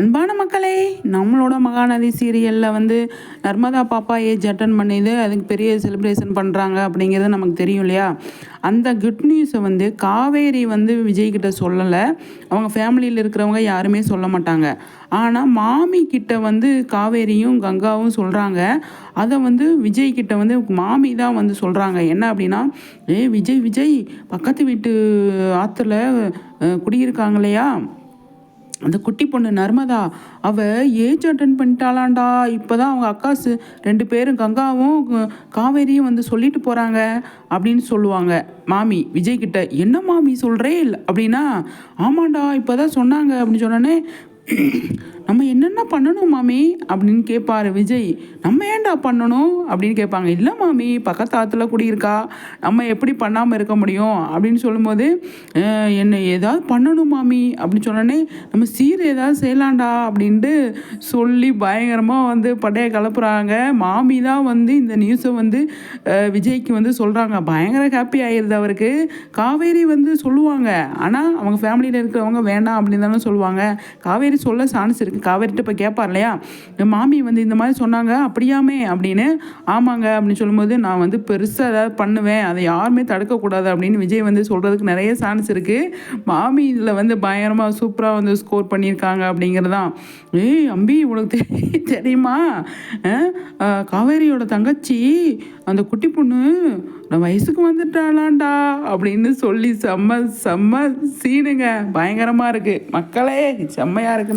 அன்பான மக்களே நம்மளோட மகாநதி சீரியலில் வந்து நர்மதா பாப்பா ஏஜ் அட்டன் பண்ணிது அதுக்கு பெரிய செலிப்ரேஷன் பண்ணுறாங்க அப்படிங்கிறது நமக்கு தெரியும் இல்லையா? அந்த குட் நியூஸை வந்து காவேரி வந்து விஜய்கிட்ட சொல்லலை. அவங்க ஃபேமிலியில் இருக்கிறவங்க யாருமே சொல்ல மாட்டாங்க. ஆனால் மாமி கிட்ட வந்து காவேரியும் கங்காவும் சொல்கிறாங்க அதை வந்து விஜய் கிட்ட வந்து மாமி தான் வந்து சொல்கிறாங்க என்ன அப்படின்னா ஏ விஜய் விஜய் பக்கத்து வீட்டு ஆற்றுல குடியிருக்காங்க இல்லையா? அந்த குட்டி பொண்ணு நர்மதா அவ ஏஜ் அட்டன் பண்ணிட்டாளாண்டா. இப்போதான் அவங்க அக்காசு ரெண்டு பேரும் கங்காவும் காவேரியும் வந்து சொல்லிட்டு போகிறாங்க அப்படின்னு சொல்லுவாங்க. மாமி விஜய்கிட்ட என்ன மாமி சொல்கிறேன் அப்படின்னா ஆமாண்டா இப்போ தான் சொன்னாங்க. அப்படின்னு சொன்னோன்னே நம்ம என்ன பண்ணணும் மாமி? அப்படின்னு கேட்பார் விஜய். நம்ம ஏன்டா பண்ணணும்? அப்படின்னு கேட்பாங்க இல்லை மாமி பக்கத்து ஆற்றுல குடியிருக்கா. நம்ம எப்படி பண்ணாமல் இருக்க முடியும்? அப்படின்னு சொல்லும்போது என்ன ஏதாவது பண்ணணும் மாமி. அப்படின்னு சொன்னோடனே நம்ம சீர் ஏதாவது செய்யலாம்டா. அப்படின்ட்டு சொல்லி பயங்கரமாக வந்து படையை கலப்புறாங்க. மாமி தான் வந்து இந்த நியூஸை வந்து விஜய்க்கு வந்து சொல்கிறாங்க பயங்கர ஹாப்பி ஆகிடுது அவருக்கு. காவேரி வந்து சொல்லுவாங்க. ஆனால் அவங்க ஃபேமிலியில் இருக்கிறவங்க வேண்டாம் அப்படின்னு தானே சொல்லுவாங்க. காவேரி சொல்ல சான்ஸ் இருக்குது காவேரிட்ட கேட்பார் இல்லையா என் மாமி வந்து இந்த மாதிரி சொன்னாங்க அப்படியாமே? அப்படின்னு ஆமாங்க அப்படின்னு சொல்லும்போது நான் வந்து பெருசாக ஏதாவது பண்ணுவேன் அதை யாருமே தடுக்கக்கூடாது அப்படின்னு விஜய் வந்து சொல்கிறதுக்கு நிறைய சான்ஸ் இருக்குது மாமி இதில் வந்து பயங்கரமாக சூப்பராக வந்து ஸ்கோர் பண்ணியிருக்காங்க அப்படிங்கிறது தான் ஏய் அம்பி உனக்கு தெரி- தெரியுமா? காவேரியோட தங்கச்சி அந்த குட்டி பொண்ணு நான் வயசுக்கு வந்துட்டாளாண்டா அப்படின்னு சொல்லி செம்ம செம்ம சீனுங்க. பயங்கரமாக இருக்குது மக்களே செம்மையாக இருக்குது